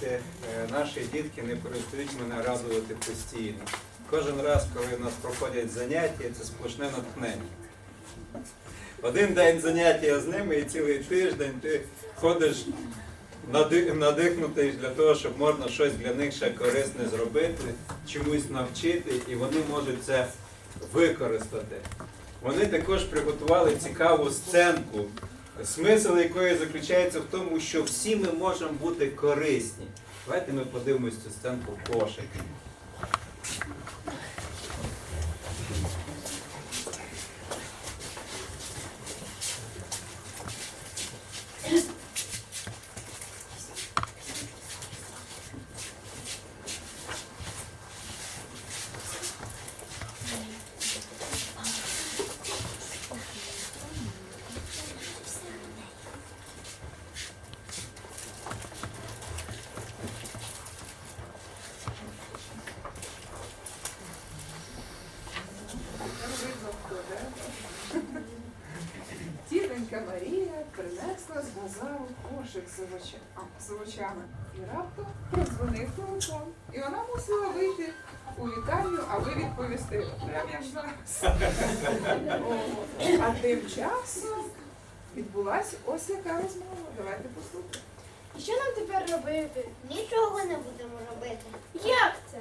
знаєте, е, наші дітки не перестають мене радувати постійно. Кожен раз, коли у нас проходять заняття, це сплошне натхнення. Один день заняття з ними і цілий тиждень ти ходиш нади- надихнутий для того, щоб можна щось для них ще корисне зробити, чомусь навчити, і вони можуть це використати. Вони також приготували цікаву сценку, смисл якої заключається в тому, що всі ми можемо бути корисні. Давайте ми подивимось цю сценку в Тітонька Марія принесла з базару кошик з, овоча- овочами. І раптом продзвонив телефон. І вона мусила вийти у вітальню, аби відповісти. Прям як зараз. А тим часом відбулася ось яка розмова. Давайте послухаємо. І що нам тепер робити? Нічого не будемо робити. Як це?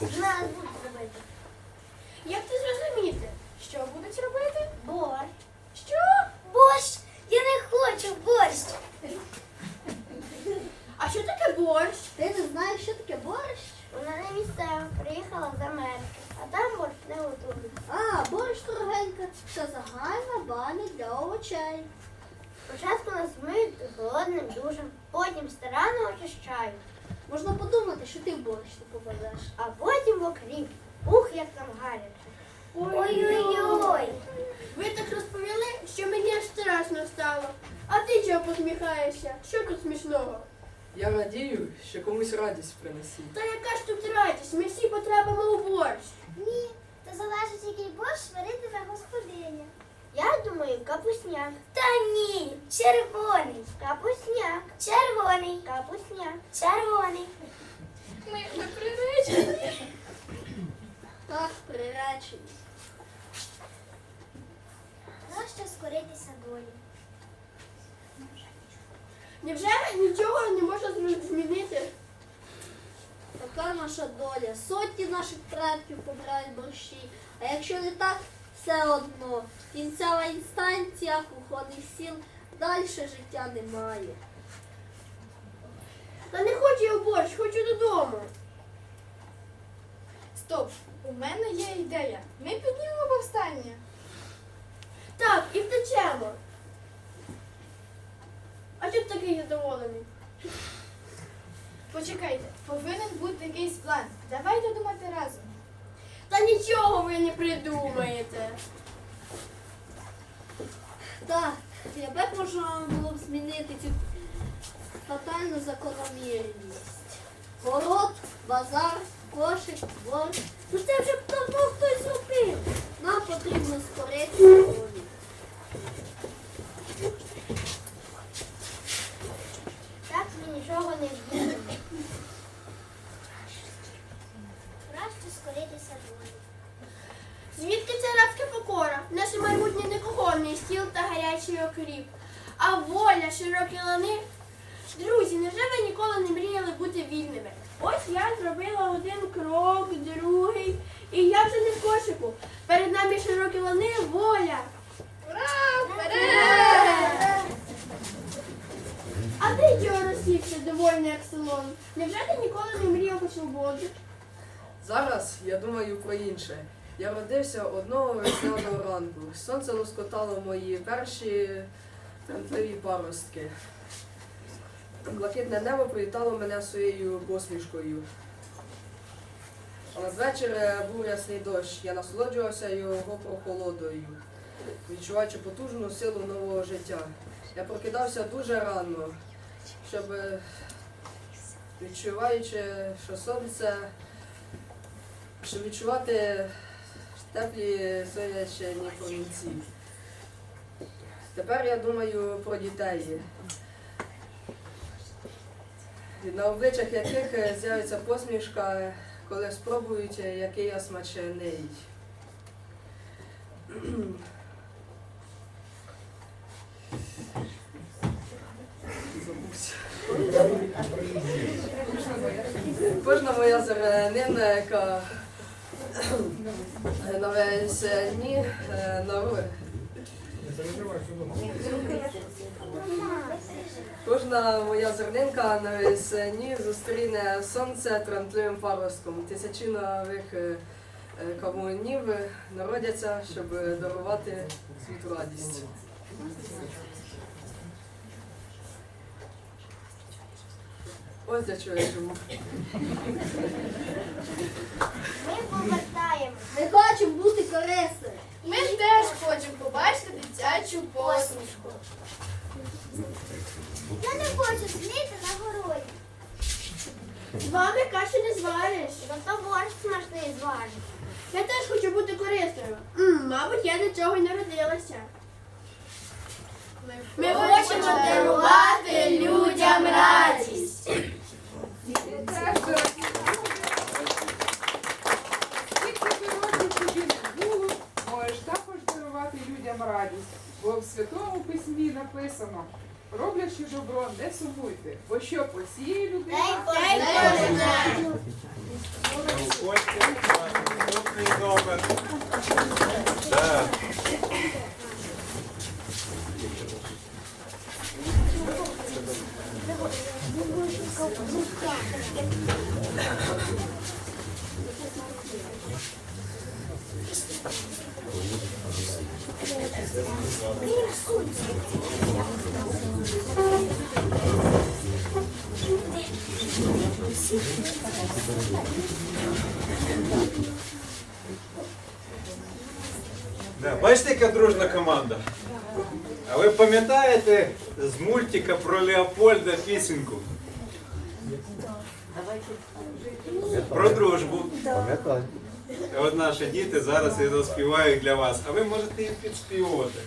Нас будуть робити. Що будуть робити? Борщ. Що? Борщ! Я не хочу борщ! А що таке борщ? Ти не знаєш, що таке борщ? Вона не місцева, приїхала з Америки, а там борщ не готують. А, борщ кругенька, це загальна баня для овочей. Спочатку нас миють голодним душем, потім старанно очищають, Можна подумати, що ти в борщ не попадеш. а потім в окріп. Ух, як там гаряче. Ой-ой-ой! Ви так розповіли, що мені аж страшно стало. А ти чого посміхаєшся? Що тут смішного? Я радію, що комусь радість принесу. Та яка ж тут радість? Ми всі потрапимо у борщ. Ні, це залежить, який борщ варитиме господиня. Я думаю, капусняк. Та ні, червоний. Капусняк. Червоний. Капусняк. Червоний. Ми, ми приречені. Так, приречені. Краще скоритися долі. Невже нічого не можна змінити? Така наша доля. Сотні наших предків помирають борщі. А якщо не так, все одно. Кінцева інстанція, кухонних сіл, далі життя немає. Та не хочу я в борщ, хочу додому. Стоп, у мене є ідея. Ми піднімемо повстання. І втечемо. А чого такий задоволений? Почекайте, повинен бути якийсь план. Давайте думати разом. Та нічого ви не придумаєте. Так, як можна було б змінити цю фатальну закономірність? Город, базар, кошик, борщ. Ну це вже давно хтось зробив. Нам потрібно скорити долі. Так ми нічого не змінимо. Краще скоритися долі. Звідки ця рабська покора? Наше майбутнє не кухонний стіл та гарячий окріп, а воля, широкі лани. Друзі, невже ви ніколи не мріяли бути вільними? Ось я зробила один крок, другий, і я вже не в кошику. Перед нами широкі лани, воля. Вперед! А ти чого розсівся, довольний як селон? Невже ти ніколи не мріяв про свободу? Зараз я думаю про інше. Я родився одного весняного ранку. Сонце лоскотало мої перші тремтливі паростки. Блакитне небо привітало мене своєю посмішкою. А надвечір е, був ясний дощ. Я насолоджувався його прохолодою, відчуваючи потужну силу нового життя. Я прокидався дуже рано, щоб відчуваючи, що сонце, щоб відчувати теплі сонячні промінці. Тепер я думаю про дітей. на обличчях яких з'явиться посмішка, коли спробують, який я. Забувся. Кожна моя зернина, яка на весні е, Кожна моя зернинка на весні зустріне сонце тремтливим паростком. Тисячі нових е, е, кавунів е, народяться, щоб е, дарувати світу радість. Ось для чого я живу. Ми повертаємо. Ми хочемо бути корисними. Ми теж хочемо побачити дитячу посмішку. Я не хочу сидіти на городі. З вами каші не звариш. Зато борщ смачний зварить. Я теж хочу бути корисною. М, мабуть, я до цього й народилася. Ми хочемо дарувати людям радість. Дорогі. Скільки років було, можеш також дарувати людям радість. Бо в Святому Письмі написано, роблячи добро, не сумуйте, бо що посіє людина. Да, бачите, яка дружна команда? А ви пам'ятаєте з мультика про Леопольда пісеньку? Про дружбу. Пам'ятаю. От наші діти зараз і заспівають для вас, а ви можете їх підспівувати.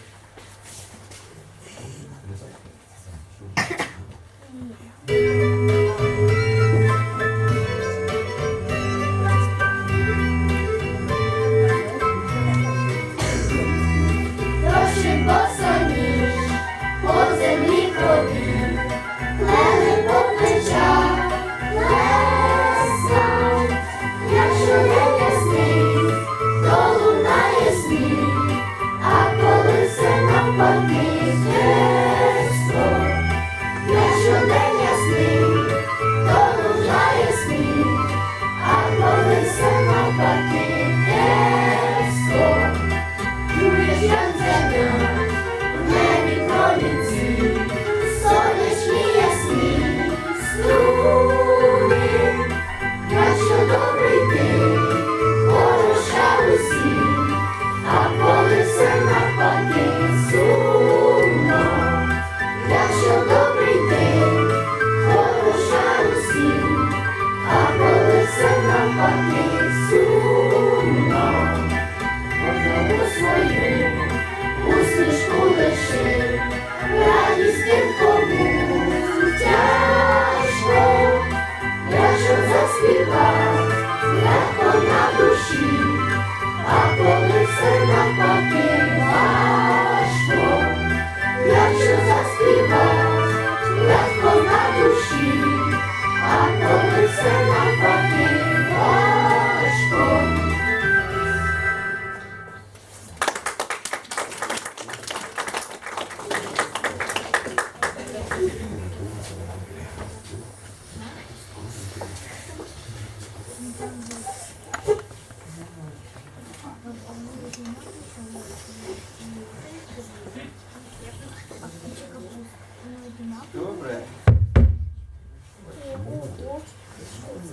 Це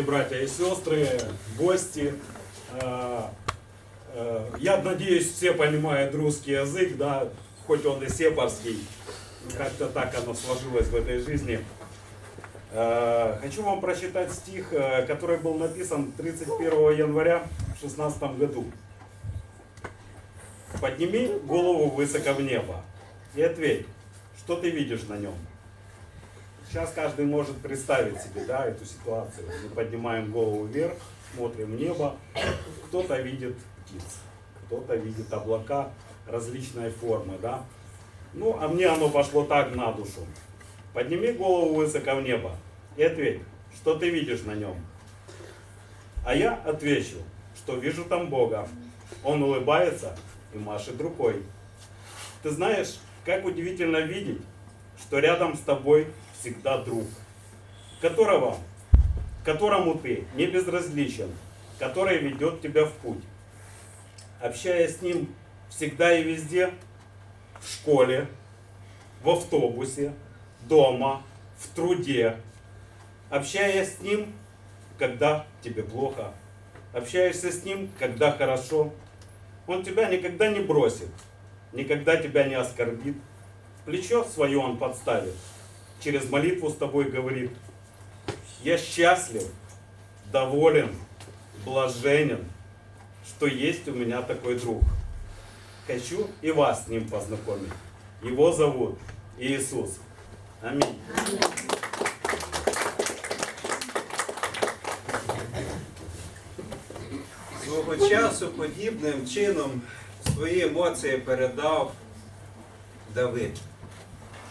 Здравствуйте, братья и сестры, гости. Э, э, Я надеюсь, все понимают русский язык, да, хоть он и сепарский. Как-то так оно сложилось в этой жизни. Э, Хочу вам прочитать стих, который был написан 31 января в 16 году. Подними голову высоко в небо и ответь, что ты видишь на нем. Сейчас каждый может представить себе да, эту ситуацию. Мы поднимаем голову вверх, смотрим небо. Кто-то видит птиц, кто-то видит облака различной формы. Да? Ну, а мне оно пошло так на душу. Подними голову высоко в небо и ответь, что ты видишь на нем. А я отвечу, что вижу там Бога. Он улыбается и машет рукой. Ты знаешь, как удивительно видеть, что рядом с тобой всегда друг, которого, которому ты не безразличен, который ведет тебя в путь. Общаясь с ним всегда и везде, в школе, в автобусе, дома, в труде, общаясь с ним, когда тебе плохо, общаешься с ним, когда хорошо, он тебя никогда не бросит, никогда тебя не оскорбит, плечо свое он подставит, через молитву с тобой говорит, я счастлив, доволен, блаженен, что есть у меня такой друг. Хочу и вас с ним познакомить. Его зовут Иисус. Аминь. Свого часу подібним чином свої емоції передав Давид,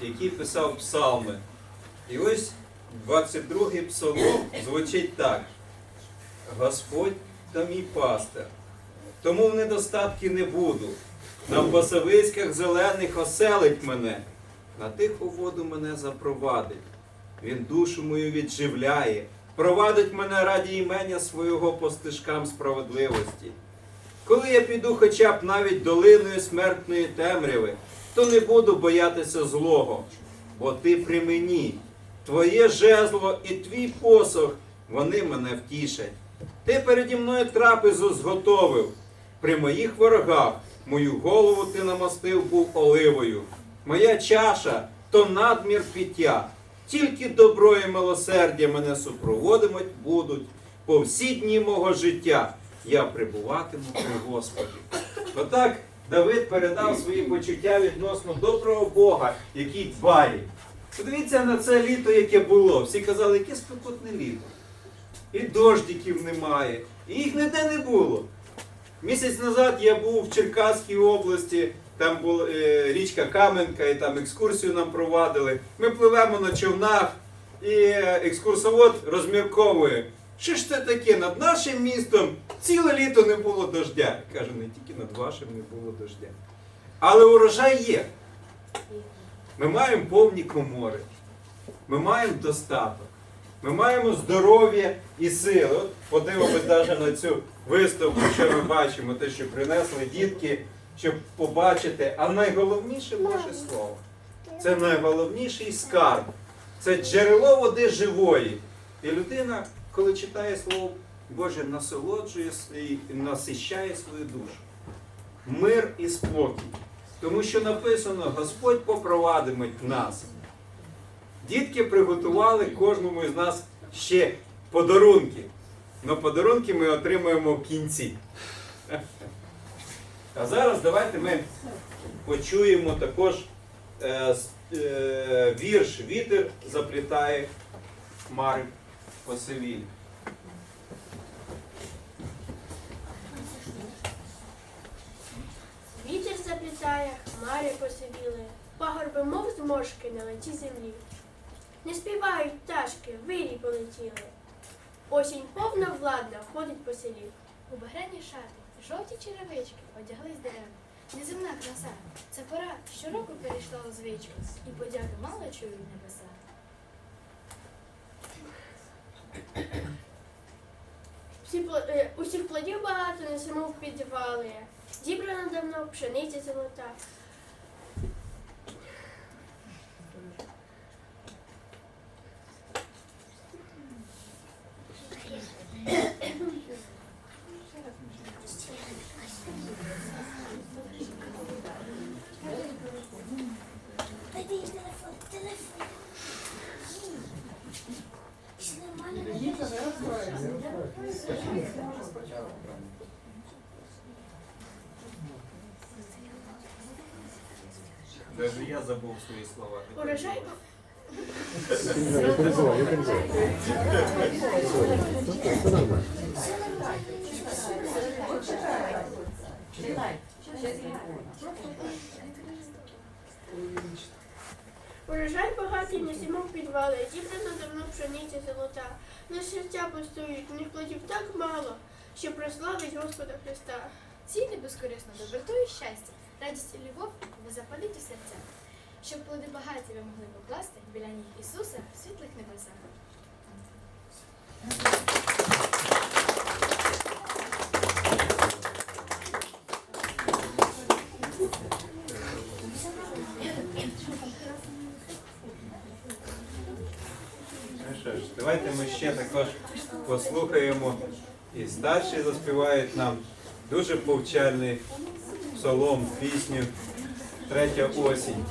Який писав псалми. І ось 22-й псалом звучить так. Господь та мій пастир, тому в недостатки не буду. На пасовиськах зелених оселить мене, на тиху воду мене запровадить. Він душу мою відживляє, провадить мене раді імення свого по стежкам справедливості. Коли я піду хоча б навіть долиною смертної темряви, то не буду боятися злого, бо ти при мені, твоє жезло і твій посох, вони мене втішать. Ти переді мною трапезу зготовив, при моїх ворогах мою голову ти намастив був оливою. Моя чаша то надмір пиття. Тільки добро і милосердя мене супроводимуть будуть по всі дні мого життя. Я прибуватиму при Господі. Отак Давид передав свої почуття відносно доброго Бога, який дбає. Подивіться на це літо, яке було. Всі казали, яке спекотне літо. І дождиків немає, і їх ніде не було. Місяць назад я був в Черкаській області, там була е, річка Каменка, і там екскурсію нам провадили. Ми пливемо на човнах, і е, екскурсовод розмірковує, що ж це таке, над нашим містом ціле літо не було дождя. Каже, не тільки над вашим не було дождя. Але урожай є. Ми маємо повні комори, ми маємо достаток. Ми маємо здоров'я і сили. От подивимось навіть на цю виставку, що ми бачимо, те, що принесли дітки, щоб побачити. А найголовніше Боже Слово. Це найголовніший скарб. Це джерело води живої. І людина, коли читає Слово Боже, насолоджує і насищає свою душу. Мир і спокій. Тому що написано, Господь попровадиметь нас. Дітки приготували кожному із нас ще подарунки. Но подарунки ми отримуємо в кінці. А зараз давайте ми почуємо також е, е, вірш Вітер заплітає хмари по сивілі. Вітер заплітає, хмари посивіли, пагорби, мов зморшки на лиці землі. Не співають пташки, вирій полетіли. Осінь повна владна ходить по селі. У багряні шати, жовті черевички, одяглись дерева. Неземна краса. Це пора щороку перейшла у звичку, і подяки мало чують небеса. Всі, е, усіх плодів багато несемо в підвали. Зібрана давно пшениця золота. Даже я забув свої слова. Урожай Урожай багатий на в підвали, зібрано давно пшениця золота. На серця пустують, в них плодів так мало, що прославить Господа Христа. Ціни безкорисно доброту і щастя, радість і любов ви запаліть у серця, щоб плоди багаті ви могли покласти біля ніг Ісуса в світлих небесах. Ну що ж, давайте ми ще також послухаємо і старші заспівають нам дуже повчальний псалом, пісню Третя осінь.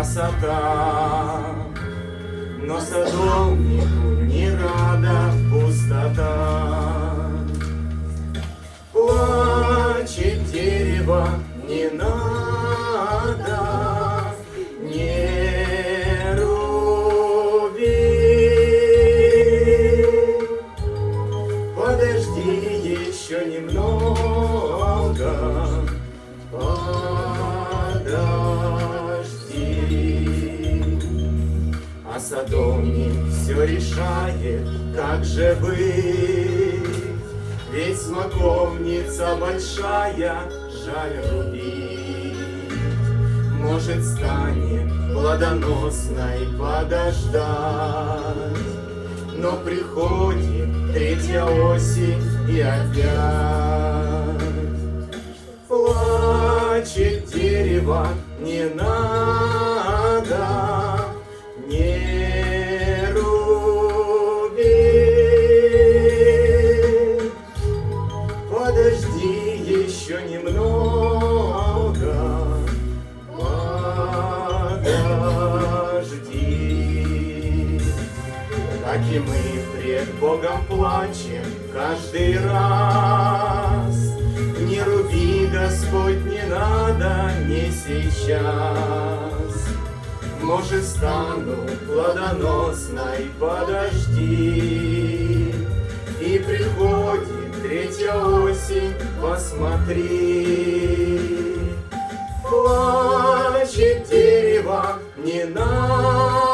Красота. Но садовнику Стану плодоносной, подожди. И приходит третья осень, посмотри. Плачет дерево, не надо,